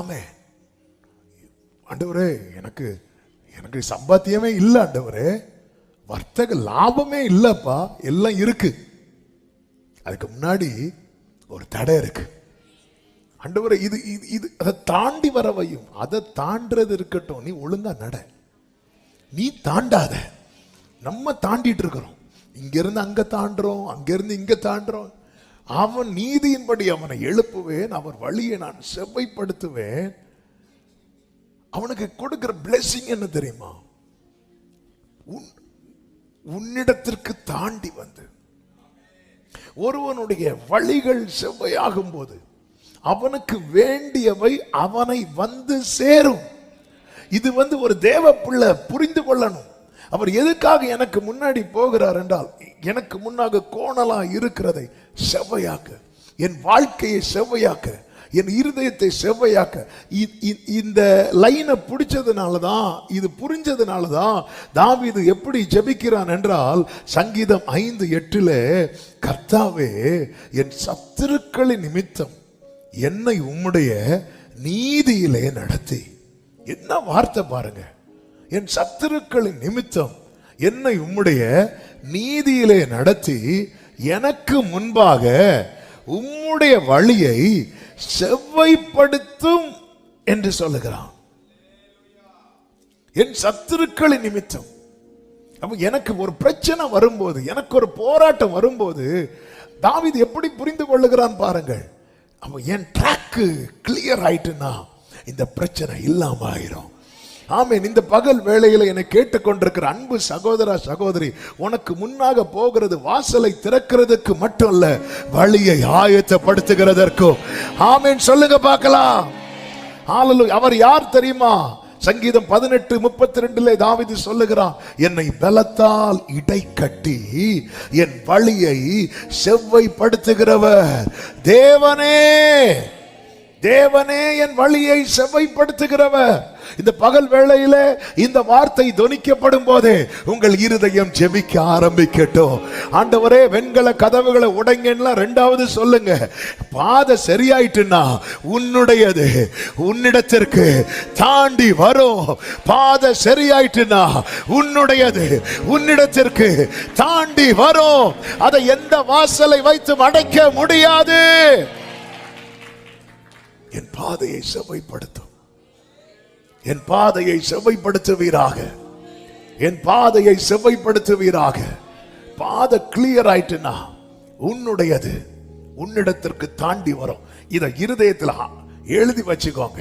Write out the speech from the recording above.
ஆமே. ஆண்டவரே எனக்கு எனக்கு சம்பாத்தியமே இல்லை ஆண்டவரே. வர்த்தக லாபமே இல்லப்பா எல்லாம் இருக்கு. அதுக்கு முன்னாடி ஒரு தடை இருக்கு. ஆண்டவரே இது இது இது அதை தாண்டி வர வையும். அதை தாண்டுறது இருக்கட்டும் நீ ஒழுங்கா நட. நீ தாண்டாத. நம்ம தாண்டிட்டு இருக்கிறோம். இங்க இருந்து அங்க தாண்டுறோம் அங்க இருந்து இங்க தாண்டுறோம். அவன் நீதியின்படி அவனை எழுப்புவேன் அவர் வழியை நான் செவ்வைப்படுத்துவேன். அவனுக்கு கொடுக்கிற பிளெஸிங் என்ன தெரியுமா? உன் உன்னிடத்திற்கு தாண்டி வந்து ஒருவனுடைய வழிகள் செவ்வையாகும் போது அவனுக்கு வேண்டியவை அவனை வந்து சேரும். இது வந்து ஒரு தேவ பிள்ளை புரிந்து கொள்ளணும். அவர் எதுக்காக எனக்கு முன்னாடி போகிறார் என்றால் எனக்கு முன்னாக கோணலாக இருக்கிறதை செவ்வையாக்க என் வாழ்க்கையை செவ்வையாக்க என் இருதயத்தை செவ்வையாக்க இ- இந்த லைனை பிடிச்சதுனால தான் இது புரிஞ்சதுனால தான் தாவீது எப்படி ஜெபிக்கிறான் என்றால் சங்கீதம் ஐந்து எட்டில் கர்த்தாவே என் சத்துருக்களின் நிமித்தம் என்னை உம்முடைய நீதியிலே நடத்தி. என்ன வார்த்தை பாருங்க. என் சத்துருக்களின் நிமித்தம் என்னை உம்முடைய நீதியிலே நடத்தி எனக்கு முன்பாக உம்முடைய வழியை செவ்வைப்படுத்தும் என்று சொல்லுகிறான். என் சத்துருக்களின் நிமித்தம். அப்ப எனக்கு ஒரு பிரச்சனை வரும்போது எனக்கு ஒரு போராட்டம் வரும்போது தாவிது எப்படி புரிந்து கொள்ளுகிறான் பாருங்கள். அவன் என் ட்ராக்கு கிளியர் ஆயிட்டுன்னா இந்த பிரச்சனை இல்லாம ஆயிரும். ஆமேன். இந்த பகல் வேளையில் என்னை கேட்டுக்கொண்டிருக்கிற அன்பு சகோதரா சகோதரி உனக்கு முன்னாக போகிறது வாசலை திறக்கிறதுக்கு மட்டும் அல்ல வழியை ஆயத்தப்படுத்துகிறதற்கும் ஆமீன். சொல்லுங்க பார்க்கலாம். ஹalleluya அவர் யார் தெரியுமா? சங்கீதம் பதினெட்டு முப்பத்தி ரெண்டுல தாவிதி சொல்லுகிறான் என்னை பலத்தால் இடை கட்டி என் வழியை செவ்வைப்படுத்துகிறவர். தேவனே தேவனே என் வழியை செவ்வைப்படுத்துகிறவர். இந்த பகல் வேளையில இந்த வார்த்தை தொனிக்கப்படும் போதே உங்கள் இருதயம் ஜெபிக்க ஆரம்பிக்கட்டும். ஆண்டவரே வெண்கல கதவுகளை உடைங்கன்னா ரெண்டாவது சொல்லுங்க. பாதை சரியாயிட்டுன்னா உன்னுடையது உன்னிடத்திற்கு தாண்டி வரும். பாதை சரியாயிட்டுன்னா உன்னுடையது உன்னிடத்திற்கு தாண்டி வரும். அதை எந்த வாசலை வைத்து அடைக்க முடியாது. என் பாதையை செவ்வைப்படுத்தும். என் பாதையை செவ்வைப்படுத்துவீராக. என் பாதையை செவ்வைப்படுத்துவீராக. பாதை கிளியர் ஆயிட்டுனா உன்னுடையது உன்னிடத்திற்கு தாண்டி வரும். இதை இருதயத்தில் எழுதி வச்சுக்கோங்க.